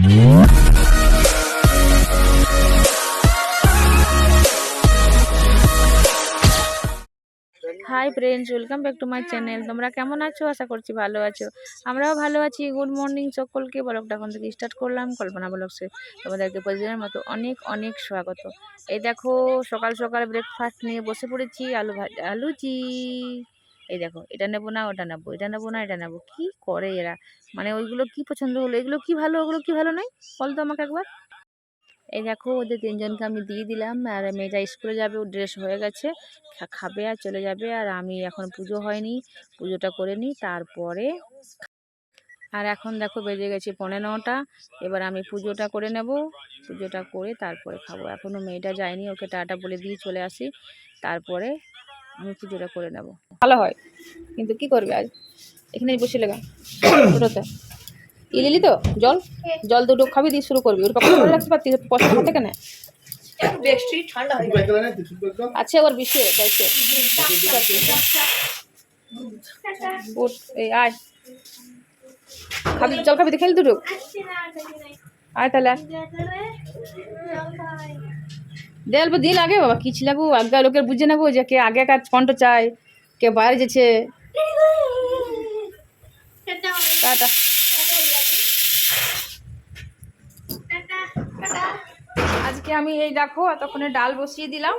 Hi friends welcome back to my channel তোমরা কেমন আছো? আশা করছি ভালো আছো। আমরাও ভালো আছি। গুড মর্নিং সকলকে। ব্লগটা এখন থেকে স্টার্ট করলাম কল্পনা ব্লগসে তোমাদেরকে প্রতিদিনের মতো অনেক অনেক স্বাগত। এই দেখো, সকাল সকাল ব্রেকফাস্ট নিয়ে বসে পড়েছি, আলু ভাজা আলুচি এই দেখো, এটা নেব না, ওটা নেব, এটা নেব না, এটা নেব। কি করে এরা? মানে ওইগুলো কি পছন্দ হলো? এগুলো কি ভালো, ওগুলো কি ভালো নয়? বল তো আমাকে একবার। এই দেখো, ওদের তিনজনকে আমি দিয়ে দিলাম, আর মেয়েটা স্কুলে যাবে ও ড্রেস হয়ে গেছে খাবে আর চলে যাবে, আর আমি এখন পুজো হয়নি, পুজোটা করে নিই, তারপরে আর এখন দেখো বেজে গেছে পনেরো নটা, এবার আমি পুজোটা করে নেব, পুজোটা করে তারপরে খাব। এখনও মেয়েটা যায়নি, ওকে টাটা বলে দিয়ে চলে আসি, তারপরে আমি পুজোটা করে নেব। ভালো হয়। কিন্তু কি করবে আজ? এখানেই বসে লেগা। ছোটোতে ই লিলি তো? জল? জল দুটো খাবি দিয়ে শুরু করবি। ওর কখন করে রাখতে পারতিস পয়সা হাতে কেন? আছে ওর বিষয়ে এই আয়। খাবি, জল খাবি তো দুটো। আয় তাহলে। দে দিল আগে, বাবা, কি ছিলাবু আগে লোকের বুঝে নেব যে কে আগে কার কণ্ঠ চায়। কে বাইরে যেছে টাটা। আজকে আমি এই দেখো এতক্ষণে ডাল বসিয়ে দিলাম।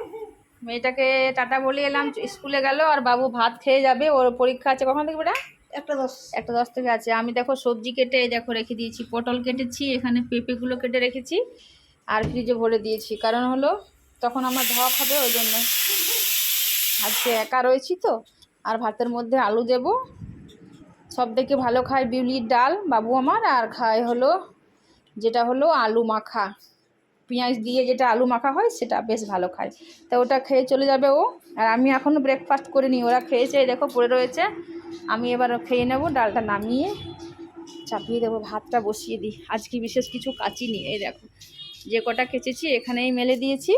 মেয়েটাকে টাটা বলে এলাম স্কুলে গেল আর বাবু ভাত খেয়ে যাবে ওর পরীক্ষা আছে কখন থেকে বেটা? একটা দশ। একটা দশ থেকে আছে। আমি দেখো সবজি কেটে এই দেখো রেখে দিয়েছি পটল কেটেছি এখানে পেঁপেগুলো কেটে রেখেছি আর ফ্রিজে ভরে দিয়েছি। কারণ হলো তখন আমার ধোয়া হবে ওই জন্য। আজকে একা রয়েছি তো। আর ভাতের মধ্যে আলু দেব। সব থেকে ভালো খায় বিউলির ডাল বাবু আমার, আর খায় হলো, যেটা হলো আলু মাখা। পেঁয়াজ দিয়ে যেটা আলু মাখা হয়, সেটা বেশ ভালো খায়। তো ওটা খেয়ে চলে যাবে ও। আর আমি এখনও ব্রেকফাস্ট করিনি, ওরা খেয়েছে দেখো পড়ে রয়েছে। আমি এবার খেয়ে নেব, ডালটা নামিয়ে চাপিয়ে দেবো, ভাতটা বসিয়ে দিই। আজকে বিশেষ কিছু কাচিনি, এই দেখো। যে কটা কেচেছি, এখানেই মেলে দিয়েছি।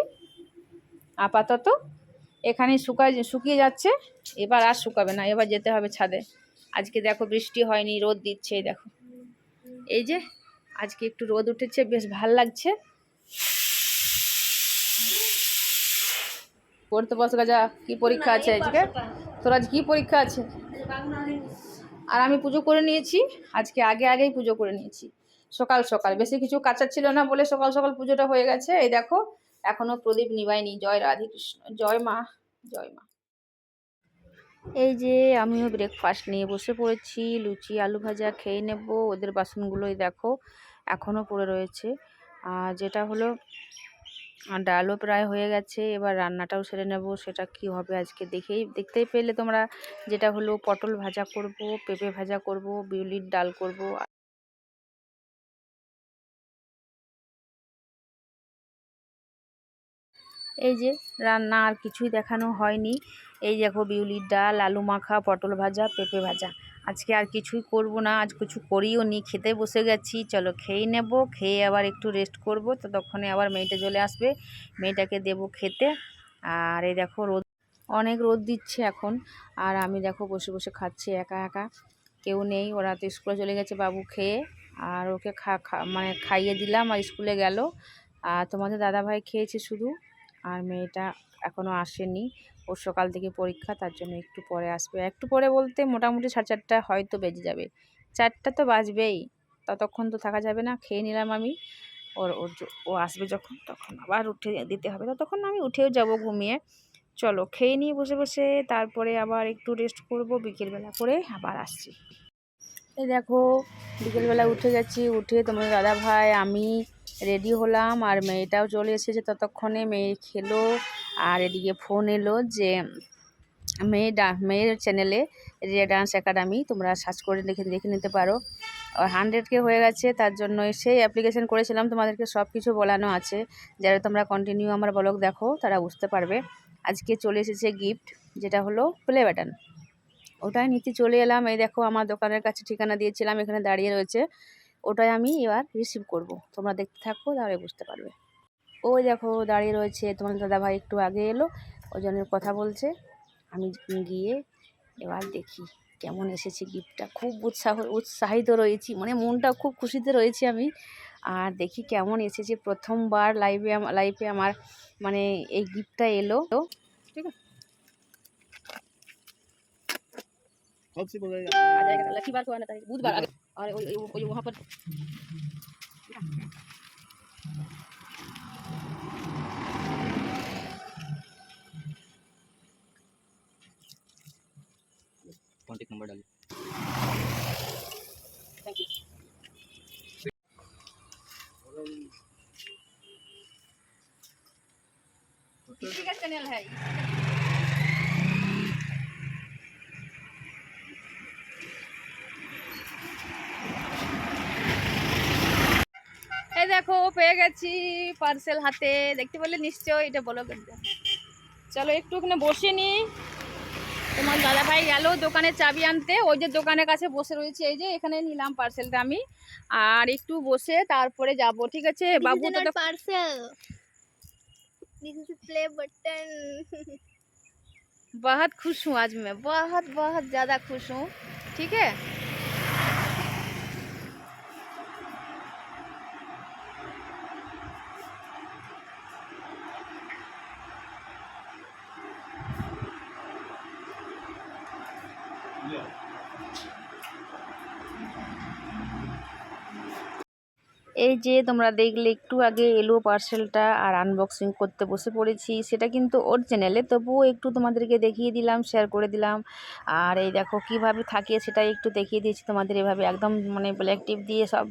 আপাতত এখানেই শুকায় শুকিয়ে যাচ্ছে, এবার আর শুকাবে না, এবার যেতে হবে ছাদে। আজকে দেখো বৃষ্টি হয়নি, রোদ দিচ্ছে দেখো। এই যে, আজকে একটু রোদ উঠেছে, বেশ ভালো লাগছে। পড়তে বস যা, কি পরীক্ষা আছে আজকে? তোর আজ কি পরীক্ষা আছে? আর আমি পুজো করে নিয়েছি, আজকে আগে আগেই পুজো করে নিয়েছি। সকাল সকাল, বেশি কিছু কাঁচা ছিল না বলে সকাল সকাল পুজোটা হয়ে গেছে, এই দেখো। এখনও প্রদীপ নিবাইনি। জয় রাধে কৃষ্ণ জয় মা জয় মা। এই যে আমিও ব্রেকফাস্ট নিয়ে বসে পড়েছি, লুচি, আলু ভাজা খেয়ে নেব, ওদের বাসনগুলোই দেখো এখনও পড়ে রয়েছে। আর যেটা হলো ডালও প্রায় হয়ে গেছে, এবার রান্নাটাও সেরে নেব, সেটা কি হবে আজকে দেখেই, দেখতেই পেলে তোমরা। যেটা হলো, পটল ভাজা করব, পেঁপে ভাজা করব, বিউলির ডাল করব। এই যে রান্না আর কিছুই দেখানো হয়নি। এই দেখো বিউলির ডাল, আলু মাখা, পটল ভাজা, পেঁপে ভাজা। আজকে আর কিছুই করব না, আজ কিছু করিও নি, খেতে বসে গেছি। চলো খেয়ে নেব, খেয়ে আবার একটু রেস্ট করব। ততক্ষণে আবার মেয়েটা চলে আসবে। মেয়েটাকে দেব খেতে। আর এই দেখো রোদ, অনেক রোদ দিচ্ছে এখন। আর আমি দেখো বসে বসে খাচ্ছি একা একা। কেউ নেই, ওরা তো স্কুলে চলে গেছে বাবু খেয়ে। আর ওকে খা, খা- মানে খাইয়ে দিলাম, আর স্কুলে গেল। আর তোমাদের দাদাভাই খেয়েছে শুধু। আর মেয়েটা এখনও আসেনি। ওর সকাল থেকে পরীক্ষা, তার জন্য একটু পরে আসবে। একটু পরে বলতে মোটামুটি সাড়ে চারটা হয়তো বেজে যাবে। চারটা তো বাজবেই, ততক্ষণ তো থাকা যাবে না, খেয়ে নিলাম আমি। ওর ওর ও আসবে যখন, তখন আবার উঠে দিতে হবে। ততক্ষণ আমি উঠেও যাব ঘুমিয়ে। চলো, খেয়ে নিয়ে বসে বসে তারপরে আবার একটু রেস্ট করব, বিকেলবেলা করে আবার আসছি। এই দেখো, বিকেলবেলা উঠে গেছি। উঠে তোমার দাদা ভাই, আমি রেডি হলাম আর মেয়েটাও চলে এসেছে ততক্ষণে। মেয়ে খেলো আর এদিকে ফোন এলো যে, মেয়ে ডা, মেয়ের চ্যানেলে রিয়া ডান্স একাডেমি তোমরা সার্চ করে দেখে দেখে নিতে পারো। হান্ড্রেড কে হয়ে গেছে, তার জন্য সেই অ্যাপ্লিকেশন করেছিলাম। তোমাদেরকে সব কিছু বলানো আছে। যারা তোমরা কন্টিনিউ আমার ব্লগ দেখো, তারা বুঝতে পারবে। আজকে চলে এসেছে গিফট যেটা হলো প্লে বাটন ওটাই নিতে চলে এলাম। এই দেখো, আমার দোকানের কাছে ঠিকানা দিয়েছিলাম। এখানে দাঁড়িয়ে রয়েছে। ওটাই আমি এবার রিসিভ করব। তোমরা দেখতে থাকো, তাহলে বুঝতে পারবে। ওই দেখো, দাঁড়িয়ে রয়েছে তোমার দাদা ভাই একটু আগে এলো, ওই জন্য কথা বলছে। আমি গিয়ে এবার দেখি কেমন এসেছে গিফটটা খুব উৎসাহ, উৎসাহিত রয়েছি মানে মনটা খুব খুশিতে রয়েছি আমি। আর দেখি কেমন এসেছে, প্রথমবার লাইভে লাইভে আমার মানে এই গিফটটা এলো। ঠিক আছে? कब से मंगाएगा आ जाएगा लकी बार को आना था बुधवार आगे। और वो- वहाँ पर। कॉन्टेक्ट नंबर डालिए। थैंक यू किसी का चैनल है পেয়ে গেছি পার্সেল হাতে দেখতে পেলে নিশ্চয় এটা বলো কিন্তু চলো একটু ওখানে বসে নি তোমার দাদা ভাই গেল দোকানে চাবি আনতে ওই যে দোকানের কাছে বসে রয়েছে এই যে এখানে নিলাম পার্সেলটা আমি আর একটু বসে তারপরে যাব ঠিক আছে বাবু তো তো- parcel. This is a play button. बहुत खुश हूँ आज मैं बहुत बहुत ज़्यादा खुश हूँ ठीक है এই যে তোমরা দেখলে, একটু আগে এলো পার্সেলটা আর আনবক্সিং করতে বসে পড়েছি। সেটা কিন্তু ওর চ্যানেলে তবুও একটু তোমাদেরকে দেখিয়ে দিলাম শেয়ার করে দিলাম। আর এই দেখো, কীভাবে থাকে সেটা একটু দেখিয়ে দিয়েছি তোমাদের এভাবে। একদম মানে ব্ল্যাক টিপ দিয়ে সব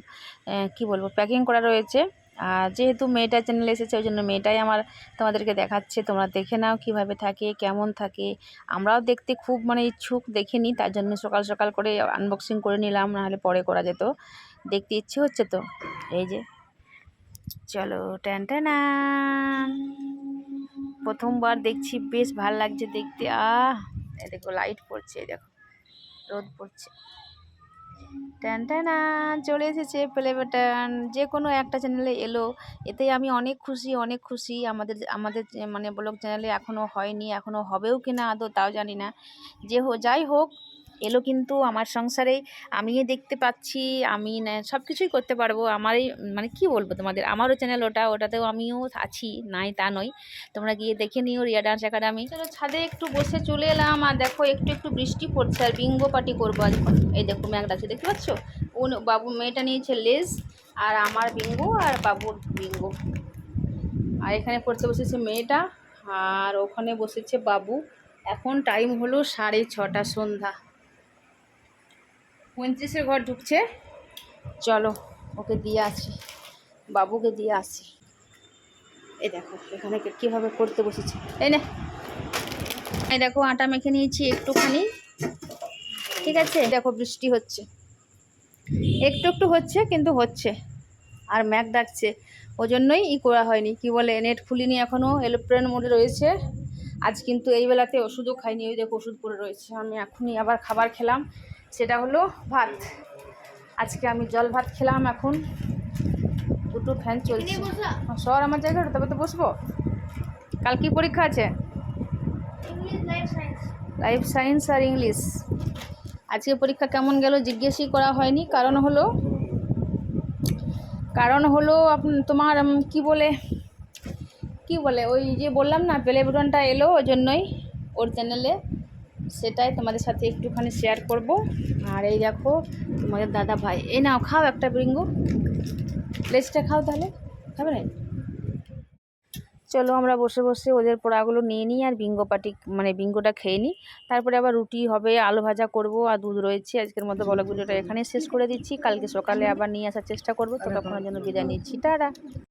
কি বলব প্যাকিং করা রয়েছে। আর যেহেতু মেয়েটা চ্যানেল এসেছে ওই জন্য মেয়েটাই আমার তোমাদেরকে দেখাচ্ছে। তোমরা দেখে নাও কীভাবে থাকে, কেমন থাকে। আমরাও দেখতে খুব মানে ইচ্ছুক দেখে নিই তার জন্য সকাল সকাল করে আনবক্সিং করে নিলাম, নাহলে পরে করা যেত। দেখতে ইচ্ছে হচ্ছে তো? এই যে। চলো ট্যান ট্যানা প্রথমবার দেখছি, বেশ ভালো লাগছে দেখতে। আহ! দেখো লাইট পড়ছে দেখো, রোদ পড়ছে। ট্যান টানা চলে এসেছে প্লে বাটন যে কোনো একটা চ্যানেলে এলো। এতে আমি অনেক খুশি অনেক খুশি। আমাদের আমাদের মানে ব্লগ চ্যানেলে এখনও হয়নি এখনও হবেও কি না আদৌ তাও জানি না। যে হো, যাই হোক এলো কিন্তু আমার সংসারে। আমিও দেখতে পাচ্ছি, আমি সব কিছুই করতে পারব। আমারই মানে কি বলব তোমাদের? আমারও চ্যানেল ওটা, ওটাতেও আমিও আছি, নাই তা নয়। তোমরা গিয়ে দেখে নিও রিয়া ডান্স একাডেমি চলো ছাদে একটু বসে চলে এলাম, আর দেখো একটু একটু বৃষ্টি পড়ছে, আর বিঙ্গো পার্টি করব আজ। এই দেখো ম্যাগ ডাকছে দেখতে পাচ্ছ? ও বাবু মেয়েটা নিয়েছে লেস আর আমার বিঙ্গো আর বাবুর বিঙ্গো আর এখানে পড়তে বসেছে মেয়েটা, আর ওখানে বসেছে বাবু। এখন টাইম হলো সাড়ে ছটা সন্ধ্যা। পঁয়ত্রিশের ঘর ঢুকছে। চলো, ওকে দিয়ে আসি। বাবুকে দিয়ে আসি। এই দেখো, এখানে কীভাবে করতে বসেছে। এই না। এই দেখো, আটা মেখে নিয়েছি একটুখানি। ঠিক আছে? দেখো, বৃষ্টি হচ্ছে। একটু একটু হচ্ছে, কিন্তু হচ্ছে। আর ম্যাক ডাকছে। ওই জন্যই ই করা হয়নি। কি বলে, নেট খুলিনি এখনও এলোপ্রেন মোডে রয়েছে। আজ কিন্তু এই বেলাতে ওষুধও খাইনি। ওই দেখো, ওষুধ পড়ে রয়েছে। আমি এখনই আবার খাবার খেলাম। সেটা হলো ভাত। আজকে আমি জল ভাত খেলাম এখন। দুটো ফ্যান চলছে। সর আমার জায়গাটা তবে তো বসবো। কাল কি পরীক্ষা আছে? লাইফ সায়েন্স আর ইংলিশ আজকে পরীক্ষা কেমন গেল জিজ্ঞেসই করা হয়নি। কারণ হলো কারণ হলো আপ- তোমার কি বলে কি বলে ওই যে বললাম না প্লে বুটনটা এলো ওই জন্যই ওর চ্যানেলে সেটাই তোমাদের সাথে একটুখানি শেয়ার করব। আর এই দেখো, তোমাদের দাদা ভাই, এই নাও, খাও একটা বিঙ্গো। লেজটা খাও তাহলে, খাবে না? চলো আমরা বসে বসে ওদের পোড়াগুলো নিয়ে নিই আর বিঙ্গো পাটি মানে বিঙ্গোটা খেয়ে নিই। তারপরে আবার রুটি হবে, আলু ভাজা করব আর দুধ রয়েছে। আজকের মতো বলো ভিডিওটা এখানেই শেষ করে দিচ্ছি। কালকে সকালে আবার নিয়ে আসার চেষ্টা করব। ততক্ষণের জন্য বিদায় নিচ্ছি। টাটা!